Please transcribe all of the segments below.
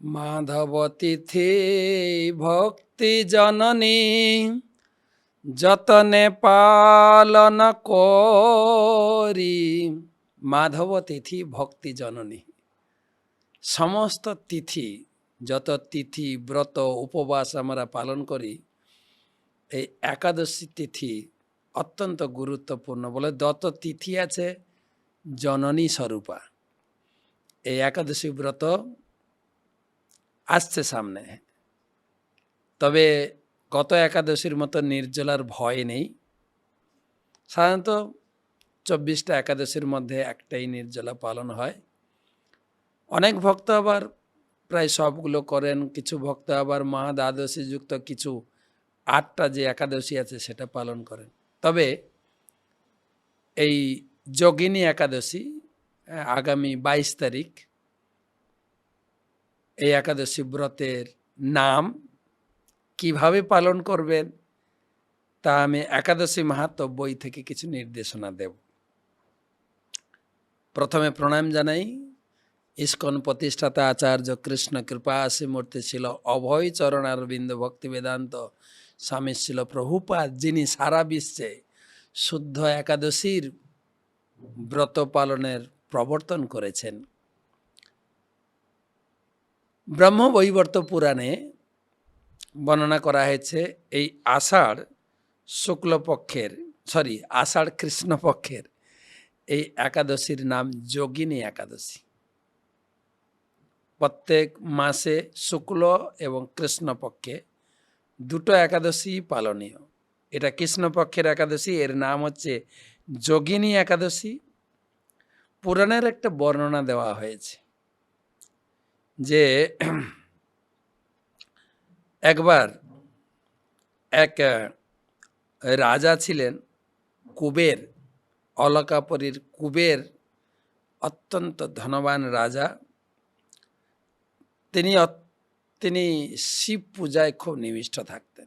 মাধব তিথি ভক্তি জননী, যতনে পালন করি। মাধব তিথি ভক্তি জননী। সমস্ত তিথি, যত তিথি, ব্রত, উপবাস আমরা পালন করি, এই একাদশী তিথি অত্যন্ত গুরুত্বপূর্ণ বলে যত তিথি আছে জননী স্বরূপা। এই একাদশী ব্রত আসছে সামনে। তবে গত একাদশীর মতো নির্জলার ভয় নেই। সাধারণত চব্বিশটা একাদশীর মধ্যে একটাই নির্জলা পালন হয়। অনেক ভক্ত আবার প্রায় সবগুলো করেন, কিছু ভক্ত আবার মা দ্বাদশী যুক্ত কিছু আটটা যে একাদশী আছে সেটা পালন করেন। তবে এই যোগিনী একাদশী, আগামী বাইশ তারিখ এই একাদশী ব্রতের নাম কীভাবে পালন করবেন, তা আমি একাদশী মাহাত্ম বই থেকে কিছু নির্দেশনা দেব। প্রথমে প্রণাম জানাই। ইস্কন প্রতিষ্ঠাতা আচার্য কৃষ্ণ কৃপা মূর্তি ছিল অভয় চরণ অরবিন্দ ভক্তি বেদান্ত স্বামী ছিল প্রভুপাদ যিনি সারা বিশ্বে শুদ্ধ একাদশীর ব্রত পালনের প্রবর্তন করেছেন। ব্রহ্মবৈবর্ত পুরাণে বর্ণনা করা হয়েছে, এই আষাঢ় শুক্লপক্ষের সরি আষাঢ় কৃষ্ণপক্ষের, এই একাদশীর নাম যোগিনী একাদশী। প্রত্যেক মাসে শুক্ল এবং কৃষ্ণপক্ষে দুটো একাদশী পালনীয়। এটা কৃষ্ণপক্ষের একাদশী, এর নাম হচ্ছে যোগিনী একাদশী। পুরাণের একটা বর্ণনা দেওয়া হয়েছে। যে একবার এক রাজা ছিলেন, কুবের, অলকাপুরীর কুবের অত্যন্ত ধনবান রাজা। তিনি তিনি শিব পূজায় খুব নিবিষ্ট থাকতেন,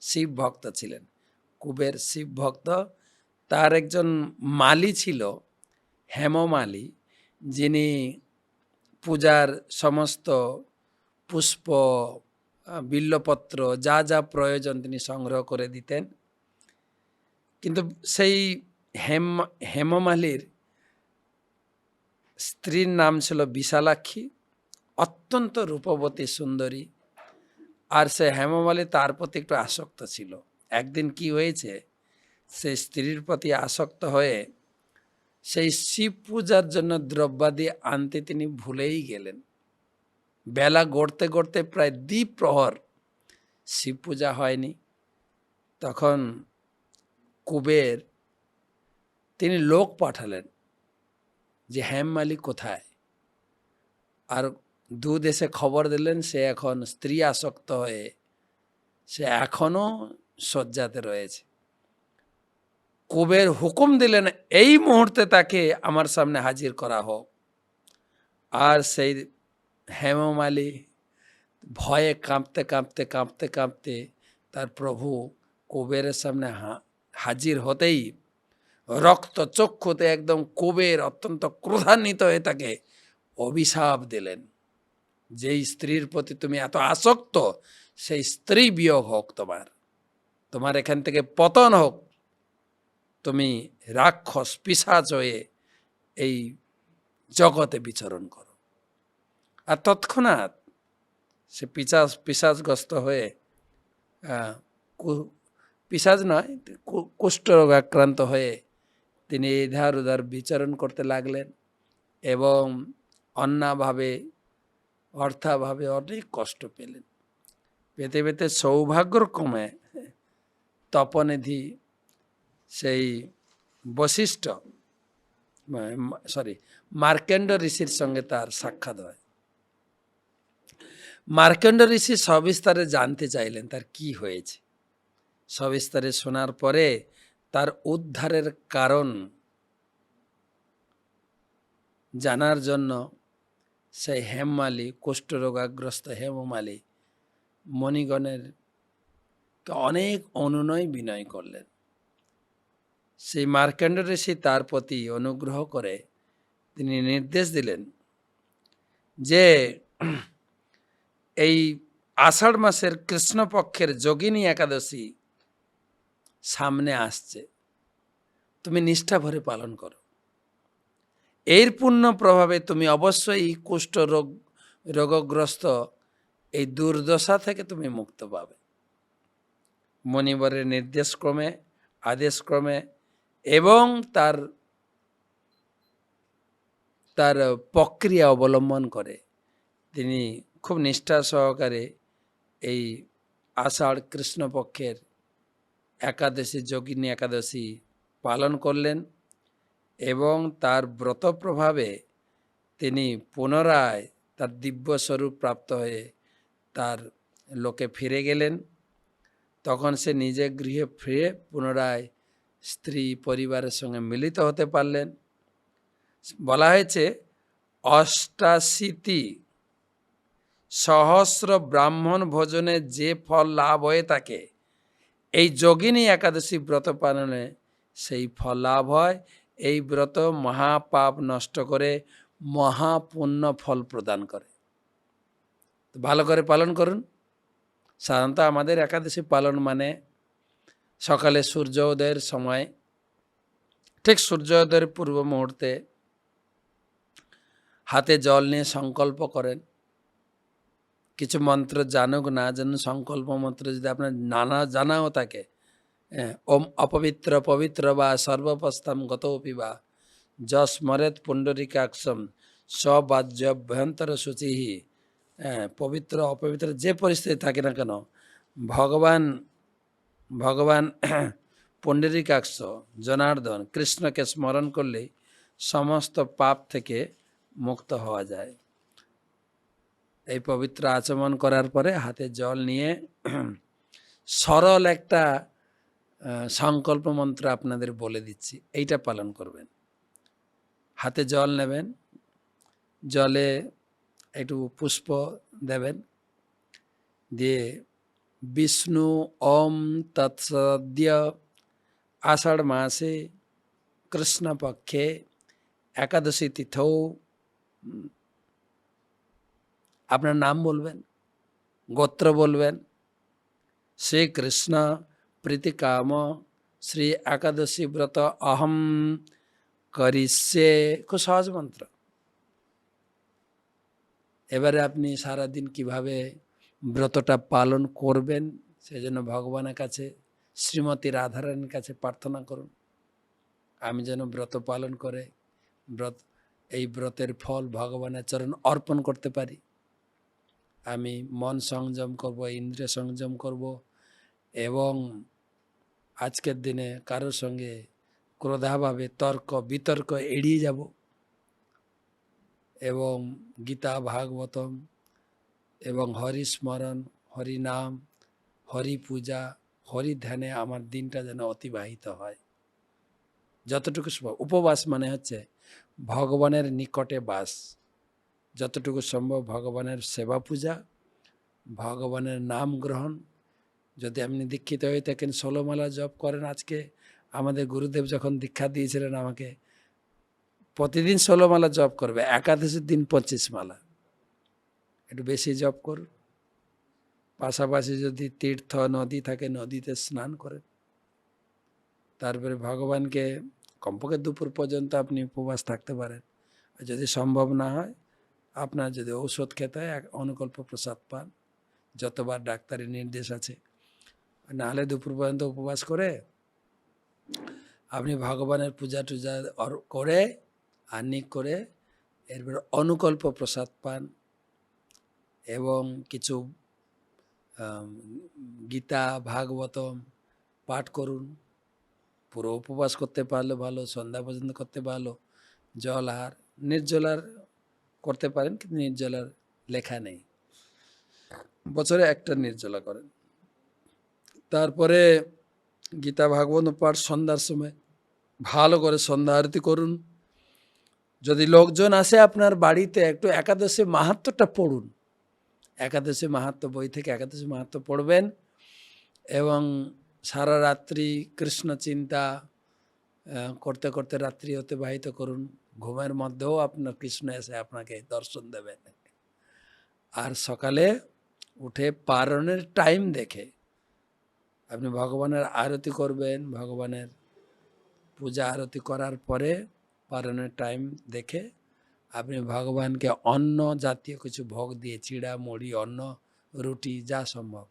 শিব ভক্ত ছিলেন। কুবের শিব ভক্ত, তার একজন মালি ছিল, হেমমালি, যিনি পূজার সমস্ত পুষ্প বিল্লপত্র, যা যা প্রয়োজন তিনি সংগ্রহ করে দিতেন। কিন্তু সেই হেম, হেমমালির স্ত্রীর নাম ছিল বিশালাক্ষী, অত্যন্ত রূপবতী সুন্দরী। আর সে হেমমালী তার প্রতি একটু আসক্ত ছিল। একদিন কি হয়েছে সে স্ত্রীর প্রতি আসক্ত হয়ে সেই শিব পূজার জন্য দ্রব্যাদি আনতে তিনি ভুলেই গেলেন। বেলা গড়তে গড়তে প্রায় দ্বীপ প্রহর শিব পূজা হয়নি। তখন কুবের তিনি লোক পাঠালেন যে হ্যাম হেমমালি কোথায়? আর দু দেশে খবর দিলেন, সে এখন স্ত্রী আসক্ত হয়ে, সে এখনও শয্যাতে রয়েছে। কুবের হুকুম দিলেন, এই মুহূর্তে তাকে আমার সামনে হাজির করা হোক। আর সেই হেমমালি ভয়ে কাঁপতে কাঁপতে কাঁপতে কাঁপতে তার প্রভু কুবেরের সামনে হাজির হতেই রক্ত চক্ষুতে একদম কুবের অত্যন্ত ক্রোধান্বিত হয়ে তাকে অভিশাপ দিলেন। যেই স্ত্রীর প্রতি তুমি এত আসক্ত, সেই স্ত্রী বিয়োগ হোক তোমার। তোমার এখান থেকে পতন হোক তুমি রাক্ষস, পিসাচ হয়ে এই জগতে বিচরণ করো। আর তৎক্ষণাৎ সে পিসাজ পিসাজগ্রস্ত হয়ে পিসাজ নয় কুষ্ঠরোগ আক্রান্ত হয়ে তিনি এধার উধার বিচরণ করতে লাগলেন এবং অন্যাভাবে অর্থাভাবে অনেক কষ্ট পেলেন। পেতে পেতে সৌভাগ্যক্রমে তপনিধি সেই বশিষ্ঠ সরি মার্কেন্ড ঋষির সঙ্গে তার সাক্ষাৎ হয়। মার্কেন্ড ঋষি সবিস্তারে জানতে চাইলেন তার কি হয়েছে। সবিস্তারে শোনার পরে তার উদ্ধারের কারণ জানার জন্য সেই হেমমালি, কুষ্ঠরোগাগ্রস্ত হেমমালি মণিগণের অনেক অনুনয় বিনয় করলেন। সেই মার্কেন্ড ঋষি তার প্রতি অনুগ্রহ করে তিনি নির্দেশ দিলেন যে এই আষাঢ় মাসের কৃষ্ণপক্ষের যোগিনী একাদশী সামনে আসছে। তুমি নিষ্ঠা ভরে পালন করো। এর পূর্ণ প্রভাবে তুমি অবশ্যই কুষ্ঠ রোগ, রোগগ্রস্ত এই দুর্দশা থেকে তুমি মুক্ত পাবে। মণিবরের নির্দেশক্রমে, আদেশক্রমে এবং তার তার প্রক্রিয়া অবলম্বন করে। তিনি খুব নিষ্ঠা সহকারে এই আষাঢ় কৃষ্ণপক্ষের একাদশী, যোগিনী একাদশী পালন করলেন এবং তার ব্রত প্রভাবে তিনি পুনরায় তার দিব্য স্বরূপ প্রাপ্ত হয়ে তার লোকে ফিরে গেলেন। তখন সে নিজে গৃহে ফিরে পুনরায় স্ত্রী পরিবারের সঙ্গে মিলিত হতে পারলেন। বলা হয়েছে, অষ্টাশীতি সহস্র ব্রাহ্মণ ভোজনে যে ফল লাভ হয়ে থাকে, এই যোগিনী একাদশী ব্রত পালনে সেই ফল লাভ হয়। এই ব্রত মহাপাপ নষ্ট করে মহাপুণ্য ফল প্রদান করে। ভালো করে পালন করুন। সাধারণত আমাদের একাদশী পালন মানে সকালে সূর্যোদয়ের সময় ঠিক সূর্যোদয়ের পূর্ব মুহূর্তে হাতে জল নিয়ে সংকল্প করেন। কিছু মন্ত্র জানুক না জানুক সংকল্প মন্ত্র যদি আপনার নানা জানাও থাকে ওম অপবিত্র পবিত্র বা সর্বপস্তাম গতপি বা যস্মরেত পুণ্ডরিকাক্ষম স্ববাজ্যভ্যন্তর শুচিহি হ্যাঁ, পবিত্র অপবিত্র যে পরিস্থিতি থাকে না কেন ভগবান ভগবান পুণ্ডরিকাক্ষ জনার্দন কৃষ্ণকে স্মরণ করলেই সমস্ত পাপ থেকে মুক্ত হওয়া যায়। এই পবিত্র আচমন করার পরে হাতে জল নিয়ে সরল একটা সংকল্প মন্ত্র আপনাদের বলে দিচ্ছি। এইটা পালন করবেন। হাতে জল নেবেন, জলে একটু পুষ্প দেবেন, দিয়ে বিষ্ণু ওম তৎসদ্য আষাঢ় মাসে কৃষ্ণপক্ষে একাদশী তিথৌ উম, আপনার নাম বলবেন গোত্র বলবেন শ্রীকৃষ্ণ প্রীতিকাম শ্রী একাদশী ব্রত অহম করিষ্যে খুব সহজ মন্ত্র এবারে আপনি সারাদিন কীভাবে ব্রতটা পালন করবেন, সেজন্য ভগবানের কাছে, শ্রীমতী রাধারানীর কাছে প্রার্থনা করুন। আমি যেন ব্রত পালন করে, ব্রত, এই ব্রতের ফল ভগবানের চরণ অর্পণ করতে পারি। আমি মন সংযম করব, ইন্দ্রিয় সংযম করব, এবং আজকের দিনে কারোর সঙ্গে ক্রোধাভাবে তর্ক, বিতর্ক এড়িয়ে যাব, এবং গীতা, ভাগবতম এবং হরি স্মরণ, হরি নাম, হরি পূজা, হরি ধ্যানে আমার দিনটা যেন অতিবাহিত হয়। যতটুকু সম্ভব, উপবাস মানে হচ্ছে ভগবানের নিকটে বাস। যতটুকু সম্ভব ভগবানের সেবা পূজা, ভগবানের নাম গ্রহণ। যদি আপনি দীক্ষিত হয়ে থাকেন ষোলোমালা জপ করেন আজকে, আমাদের গুরুদেব যখন দীক্ষা দিয়েছিলেন আমাকে, প্রতিদিন ষোলোমালা জপ করবে, একাদশের দিন পঁচিশ মালা। একটু বেশি জপ করুন পাশাপাশি যদি তীর্থ নদী থাকে, নদীতে স্নান করেন তারপরে ভগবানকে কমপক্ষে দুপুর পর্যন্ত আপনি উপবাস থাকতে পারেন। আর যদি সম্ভব না হয়, আপনার যদি ঔষধ খেতে হয়, এক অনুকল্প প্রসাদ পান। যতবার ডাক্তারের নির্দেশ আছে। নাহলে দুপুর পর্যন্ত উপবাস করে আপনি ভগবানের পূজা টুজা করে, আহ্নিক করে, এরপর অনুকল্প প্রসাদ পান। এবং কিছু গীতা ভাগবতম পাঠ করুন। পুরো উপবাস করতে পারলে ভালো, সন্ধ্যা পর্যন্ত করতে ভালো জলহার নির্জলার করতে পারেন, কিন্তু নির্জলার লেখা নেই। বছরে একটা নির্জলা করেন। তারপরে গীতা, ভাগবত পাঠ সন্ধ্যার সময় ভালো করে সন্ধ্যা আরতি করুন। যদি লোকজন আসে আপনার বাড়িতে, একটু একাদশী মাহাত্ম্যটা পড়ুন। একাদশী মাহাত্ম বই থেকে একাদশী মাহাত্ম পড়বেন এবং সারা রাত্রি কৃষ্ণ চিন্তা করতে করতে রাত্রি অতিবাহিত করুন। ঘুমের মধ্যেও আপনার কৃষ্ণ এসে আপনাকে দর্শন দেবেন। আর সকালে উঠে পারণের টাইম দেখে আপনি ভগবানের আরতি করবেন, ভগবানের পূজা আরতি করার পরে পারণের টাইম দেখে আপনি ভগবানকে অন্ন জাতীয় কিছু ভোগ দিয়ে চিড়া, মুড়ি, অন্ন, রুটি, যা সম্ভব।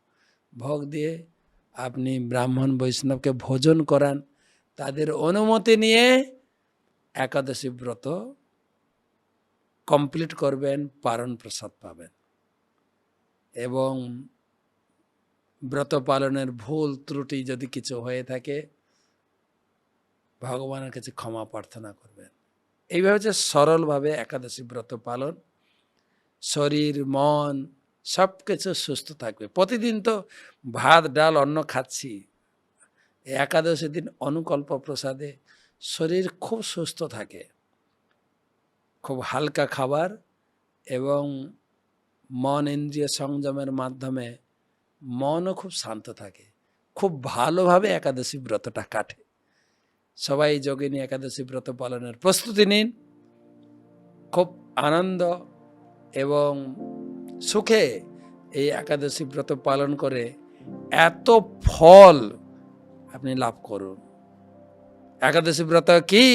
ভোগ দিয়ে আপনি ব্রাহ্মণ, বৈষ্ণবকে ভোজন করান। তাদের অনুমতি নিয়ে একাদশী ব্রত কমপ্লিট করবেন পারণ প্রসাদ পাবেন। এবং ব্রত পালনের ভুল, ত্রুটি যদি কিছু হয়ে থাকে, ভগবানের কাছে ক্ষমা প্রার্থনা করবেন। এইভাবে হচ্ছে সরলভাবে একাদশী ব্রত পালন, শরীর, মন সব কিছু সুস্থ থাকবে। প্রতিদিন তো ভাত, ডাল, অন্ন খাচ্ছি। একাদশী দিন অনুকল্প প্রসাদে শরীর খুব সুস্থ থাকে। খুব হালকা খাবার এবং মন ইন্দ্রিয় সংযমের মাধ্যমে মনও খুব শান্ত থাকে। খুব ভালোভাবে একাদশী ব্রতটা কাটে। সবাই যোগিনী একাদশী ব্রত পালনের প্রস্তুতি নিন। খুব আনন্দ এবং সুখে এই একাদশী ব্রত পালন করে এত ফল আপনি লাভ করুন। একাদশী ব্রত কি?